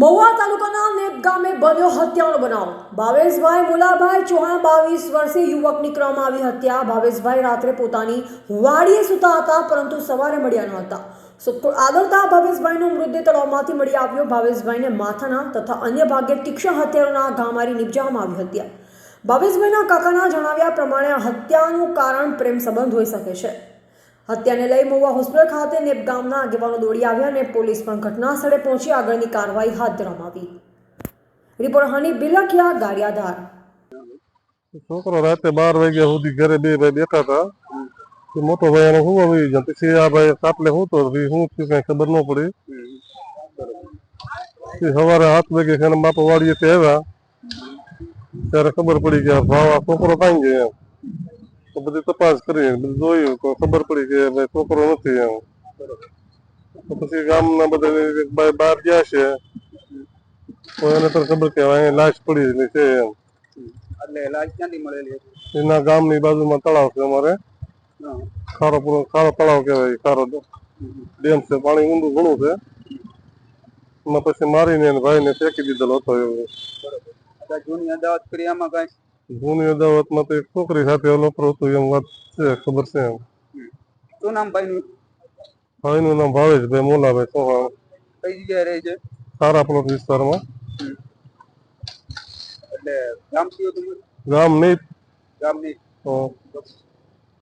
મહુવા તાલુકાના નેપ ગામે બન્યો હત્યાનો બનાવ. ભાવેશભાઈ મુલાભાઈ ચૌહાણ બાવીસ વર્ષીય યુવકની ક્રમ આવી હત્યા. ભાવેશભાઈ રાત્રે પોતાની વાડીએ સૂતા હતા, પરંતુ સવારે મળ્યા ન હતા. આદરતા ભાવેશભાઈનો મૃતદેહ તળાવમાંથી મળી આવ્યો. ભાવેશભાઈને માથાના તથા અન્ય ભાગે તીક્ષ્ણ હથિયારોના ઘા મારી નિપજાવવામાં આવી હતી. ભાવેશભાઈના કાકાના જણાવ્યા પ્રમાણે હત્યાનું કારણ પ્રેમ સંબંધ હોઈ શકે છે. હત્યાને લઈ મહુવા હોસ્પિટલ ખાતે નેપ ગામના આગેવાનો દોડી આવ્યા અને પોલીસ પણ ઘટના સ્થળે પહોંચી આગળની કાર્યવાહી હાથ ધરવામાં આવી. રિપોર્ટ હની બિલકિયા ગાડિયાધાર છોકરો રાતે બાર વાગ્યા સુધી ઘરે બે ભાઈ બેઠા હતા. તો મોટો ભાઈ એને હું આવી જાય પછી આ ભાઈ કાપલે હું તો હું થયું કઈ ખબર ન પડી. સવારે સાત વાગે એના બાપા વાડીએ આવ્યા. ત્યારે ખબર પડી કે ભાવ આ છોકરો કાંઈ ગયો એમ. તો બધી તપાસ કરી બધું જોયું તો ખબર પડી કે ભાઈ છોકરો નથી એમ. તો પછી ગામના બધા ભાઈ બહાર ગયા છે. તો એને તો ખબર કે અહીંયા લાશ પડી છે એમ. એટલે લાશ ક્યાંથી મળેલી એના ગામની બાજુમાં તળાવ છે અમારે. ખારો પૂરો ખારો તળાવ કહેવાય ખારો ડેમ છે પાણી ઊંડું ઘણું છે. એમાં પછી મારીને એને ભાઈને ફેંકી દીધેલો હતો એવો. જૂની અદાવત કરી આમાં કઈ જૂની અદાવતમાં તો એક છોકરી સાથે અલોપરો હતો એમ વાત છે ખબર છે એમ. શું નામ ભાઈનું? ભાઈનું નામ ભાવેશભાઈ મોલાભાઈ ચૌહાણ. કઈ જગ્યાએ રહે છે? સારા પ્લોટ વિસ્તારમાં એટલે ગામ કયું તમારું? ગામ નહીં ગામની તો